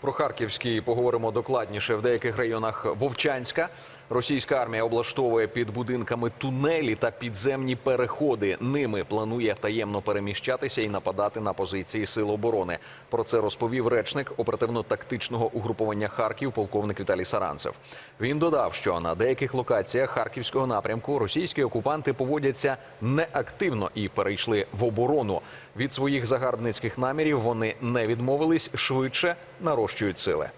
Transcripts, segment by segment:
Про Харківський поговоримо докладніше. В деяких районах Вовчанська російська армія облаштовує під будинками тунелі та підземні переходи. Ними планує таємно переміщатися і нападати на позиції сил оборони. Про це розповів речник оперативно-тактичного угруповання Харків, полковник Віталій Саранцев. Він додав, що на деяких локаціях харківського напрямку російські окупанти поводяться неактивно і перейшли в оборону. Від своїх загарбницьких намірів вони не відмовились швидше нарощують сили.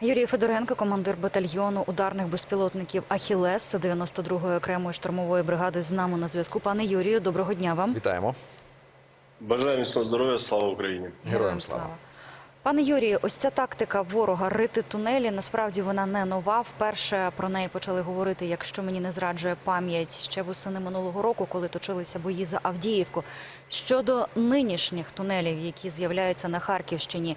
Юрій Федоренко, командир батальйону ударних безпілотників Ахілес 92-ї окремої штурмової бригади з нами на зв'язку. Пане Юрію, доброго дня вам. Вітаємо. Бажаю міцного здоров'я, слава Україні. Героям слава. Пане Юрію, ось ця тактика ворога рити тунелі. Насправді вона не нова. Вперше про неї почали говорити, якщо мені не зраджує пам'ять ще восени минулого року, коли точилися бої за Авдіївку. Щодо нинішніх тунелів, які з'являються на Харківщині,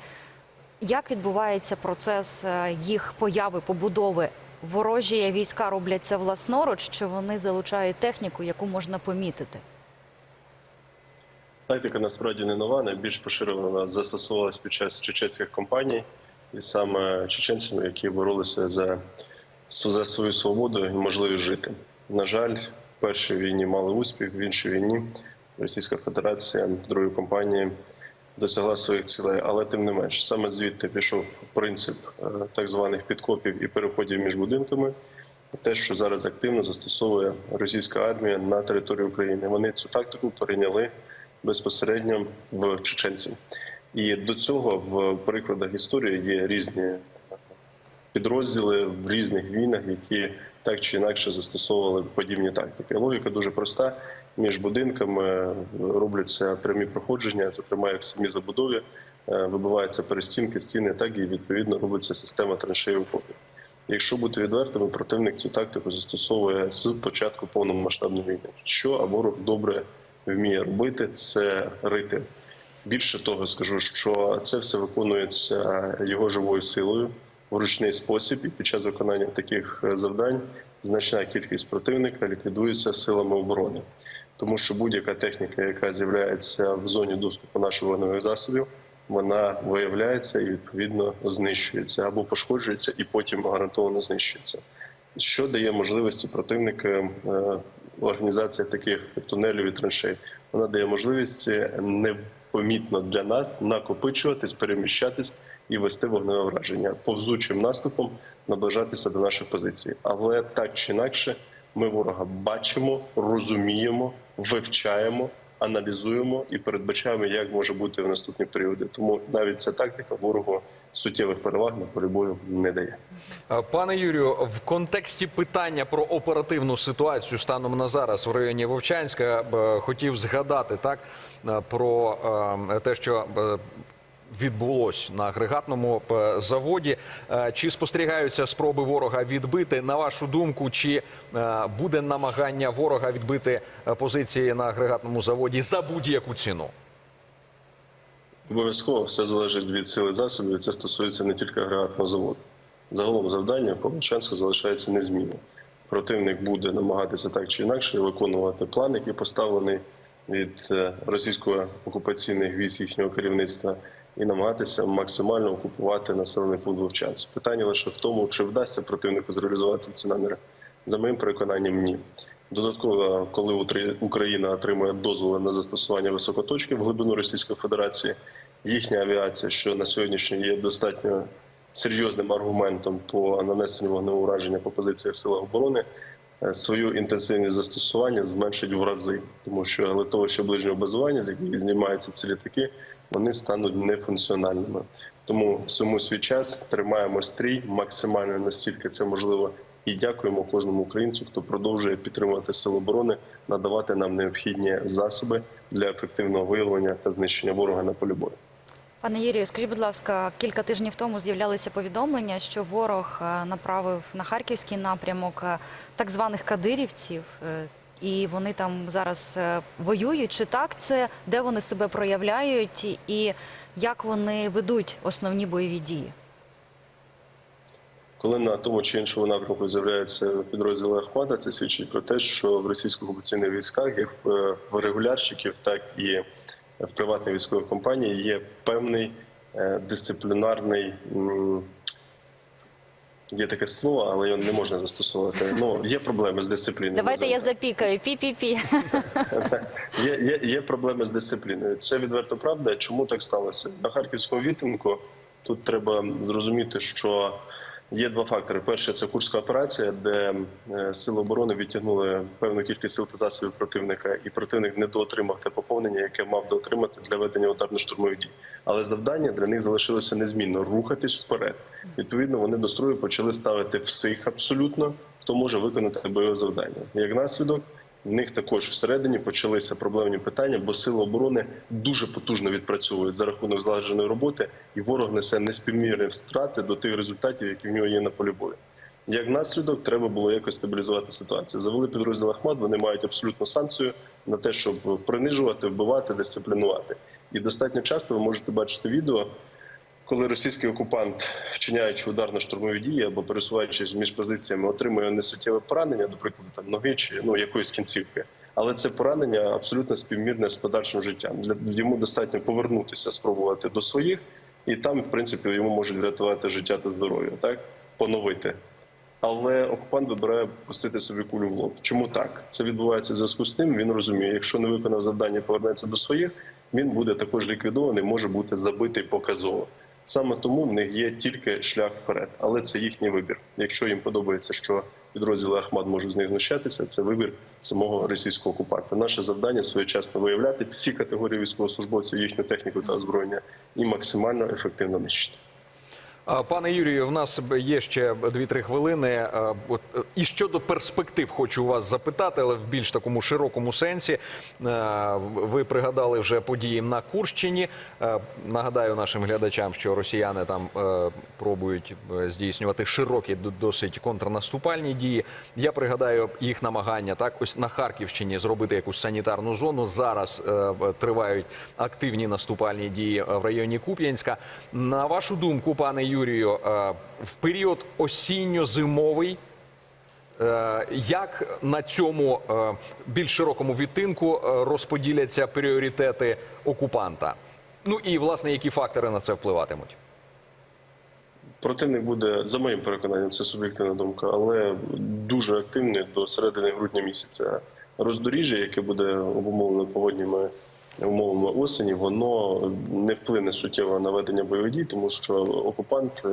як відбувається процес е, їх появи, побудови? Ворожі війська роблять це власноруч, чи вони залучають техніку, яку можна помітити? Тактика насправді не нова, найбільш поширено вона застосовувалась під час чеченських кампаній, і саме чеченцями, які боролися за, за свою свободу і можливість жити. На жаль, в першій війні мали успіх, в іншій війні Російська Федерація в другій кампанії досягла своїх цілей, але тим не менш, саме звідти пішов принцип е, так званих підкопів і переходів між будинками. Те, що зараз активно застосовує російська армія на території України, вони цю тактику перейняли безпосередньо в чеченці. І до цього в прикладах історії є різні підрозділи в різних війнах, які так чи інакше застосовували подібні тактики. Логіка дуже проста. Між будинками робляться прямі проходження, зокрема як в самій забудові, е, вибиваються перестінки, стіни, так і відповідно робиться система траншеї окопів. Якщо бути відвертими, противник цю тактику застосовує з початку повномасштабної війни. Що ворог добре вміє робити, це рити. Більше того, скажу, що це все виконується його живою силою в ручний спосіб, і під час виконання таких е, завдань значна кількість противника ліквідується силами оборони, тому що будь-яка техніка, яка з'являється в зоні доступу наших вогневих засобів, вона виявляється і відповідно знищується або пошкоджується, і потім гарантовано знищується. Що дає можливості противника е, організація таких тунелів і траншей? Вона дає можливість непомітно для нас накопичуватись, переміщатись і вести вогневе враження, повзучим наступом наближатися до наших позицій. Але так чи інакше, ми ворога бачимо, розуміємо, вивчаємо. Аналізуємо і передбачаємо, як може бути в наступні періоди. Тому навіть ця тактика ворогу суттєвих переваг на полі бою не дає. Пане Юрію, в контексті питання про оперативну ситуацію станом на зараз в районі Вовчанська хотів згадати так про те, що відбулось на агрегатному е, заводі. Е, Чи спостерігаються спроби ворога відбити? На вашу думку, чи е, буде намагання ворога відбити позиції на агрегатному заводі за будь-яку ціну? Обов'язково все залежить від сили засобів. Це стосується не тільки агрегатного заводу. Загалом завдання по Волчанську залишається незмінним. Противник буде намагатися так чи інакше виконувати план, який поставлений від е, російського окупаційних військ їхнього керівництва, і намагатися максимально окупувати населений пункт Вовчанськ. Питання лише в тому, чи вдасться противнику зреалізувати ці наміри. За моїм переконанням, ні. Додатково, коли Україна отримує дозволи на застосування високоточки в глибину Російської Федерації, їхня авіація, що на сьогоднішній є достатньо серйозним аргументом по нанесенню вогневого ураження по позиціях сил оборони, свою інтенсивність застосування зменшить в рази, тому що литовище ближнього базування, з яких знімаються ці літаки, вони стануть нефункціональними. Тому всьому свій час тримаємо стрій максимально настільки це можливо. І дякуємо кожному українцю, хто продовжує підтримувати сили оборони, надавати нам необхідні засоби для ефективного виявлення та знищення ворога на полі бою. Пане Юрію, скажіть, будь ласка, кілька тижнів тому з'являлися повідомлення, що ворог е, направив на харківський напрямок е, так званих кадирівців, е, і вони там зараз воюють. Чи так це де вони себе проявляють, і як вони ведуть основні бойові дії? Коли на тому чи іншому напрямку з'являються підрозділи Ахмата, це свідчить про те, що в російсько-окупаційних військах, як в регулярщиків, так і в приватних військових компаній є певний е, дисциплінарний. Є таке слово, але його не можна застосовувати. Ну є проблеми з дисципліною. Давайте я запікаю. Пі-пі-пі. Є, є, є проблеми з дисципліною. Це відверто правда. Чому так сталося? На харківському вітинку тут треба зрозуміти, що є два фактори. Перше це курська операція, де е, сили оборони відтягнули певну кількість сил та засобів противника, і противник не доотримав те поповнення, яке мав доотримати для ведення ударно-штурмових дій. Але завдання для них залишилося незмінно рухатись вперед. Відповідно, вони до строю почали ставити всіх абсолютно, хто може виконати бойове завдання. Як наслідок, в них також всередині почалися проблемні питання, бо сили оборони дуже потужно відпрацьовують за рахунок злагодженої роботи, і ворог несе неспівмірні втрати до тих результатів, які в нього є на полі бою. Як наслідок, треба було якось стабілізувати ситуацію. Завели підрозділ Ахмат. Вони мають абсолютну санкцію на те, щоб принижувати, вбивати, дисциплінувати. І достатньо часто ви можете бачити відео, коли російський окупант, вчиняючи ударно-штурмові дії або пересуваючись між позиціями, отримує несуттєве поранення, до прикладу, там ноги чи ну якоїсь кінцівки. Але це поранення абсолютно співмірне з подальшим життям. Для йому достатньо повернутися, спробувати до своїх, і там, в принципі, йому можуть врятувати життя та здоров'я, так поновити. Але окупант вибирає пустити собі кулю в лоб. Чому так? Це відбувається в зв'язку з тим. Він розуміє, якщо не виконав завдання, повернеться до своїх, він буде також ліквідований, може бути забитий показово. Саме тому в них є тільки шлях вперед, але це їхній вибір. Якщо їм подобається, що підрозділи Ахмад можуть з них знущатися, це вибір самого російського окупанта. Наше завдання своєчасно виявляти всі категорії військовослужбовців, їхню техніку та озброєння і максимально ефективно нищити. Пане Юрію, в нас є ще 2-3 хвилини. Е, І щодо перспектив хочу вас запитати, але в більш такому широкому сенсі. Ви пригадали вже події на Курщині. Нагадаю нашим глядачам, що росіяни там е, пробують е, здійснювати широкі досить контрнаступальні дії. Я пригадаю їх намагання так ось на Харківщині зробити якусь санітарну зону. Зараз тривають активні наступальні дії в районі Куп'янська. На вашу думку, пане Юрію, е, в період осінньо-зимовий. е, Як на цьому е, більш широкому відтинку розподіляться пріоритети окупанта? Ну і власне які фактори на це впливатимуть? Противник буде, за моїм переконанням, це суб'єктивна думка, але дуже активний до середини грудня місяця. Роздоріжжя, яке буде обумовлено погодніми умовами осені, воно не вплине суттєво на ведення бойових дій, тому що окупант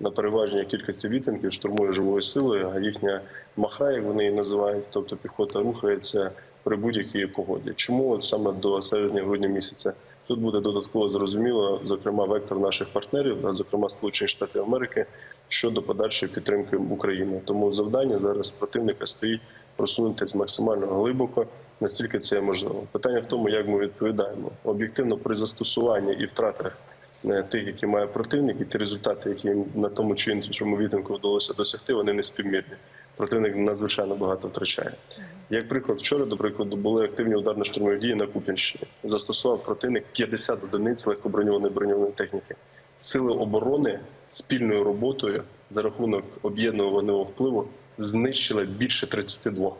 на переважній кількості вітинків штурмує живою силою, а їхня маха, як вони її називають, тобто піхота рухається при будь-якій погоді. Чому от саме до середини грудня місяця? Тут буде додатково зрозуміло, зокрема, вектор наших партнерів, а зокрема Сполучених Штатів Америки, щодо подальшої підтримки України. Тому завдання зараз противника стоїть просунутися максимально глибоко, настільки це можливо. Питання в тому, як ми відповідаємо об'єктивно при застосуванні і втратах е, тих, які має противник, і ті результати, які на тому чи іншому відтинку вдалося досягти, вони не співмірні. Противник надзвичайно багато втрачає. Як приклад, вчора, до прикладу, були активні ударно-штурмові дії на Куп'янщині. Застосував противник 50 одиниць легкоброньованої броньованої техніки. Сили оборони спільною роботою за рахунок об'єднаного вогневого впливу знищили більше 32.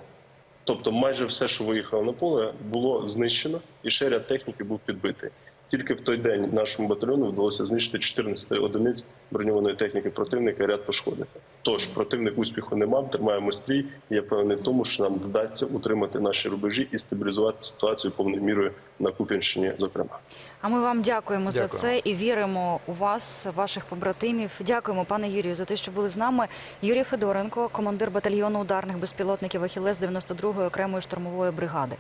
Тобто, майже все, що виїхало на поле, було знищено, і ще ряд техніки був підбитий. Тільки в той день нашому батальйону вдалося знищити 14 одиниць броньованої техніки противника і ряд пошкодити. Тож противник успіху не мав, тримаємо стрій. і Я певний в тому, що нам вдасться утримати наші рубежі і стабілізувати ситуацію повною мірою на Куп'янщині, зокрема. А ми вам дякуємо за це і віримо у вас, ваших побратимів. Дякуємо, пане Юрію, за те, що були з нами. Юрій Федоренко, командир батальйону ударних безпілотників Ахілес 92-ї окремої штурмової бригади.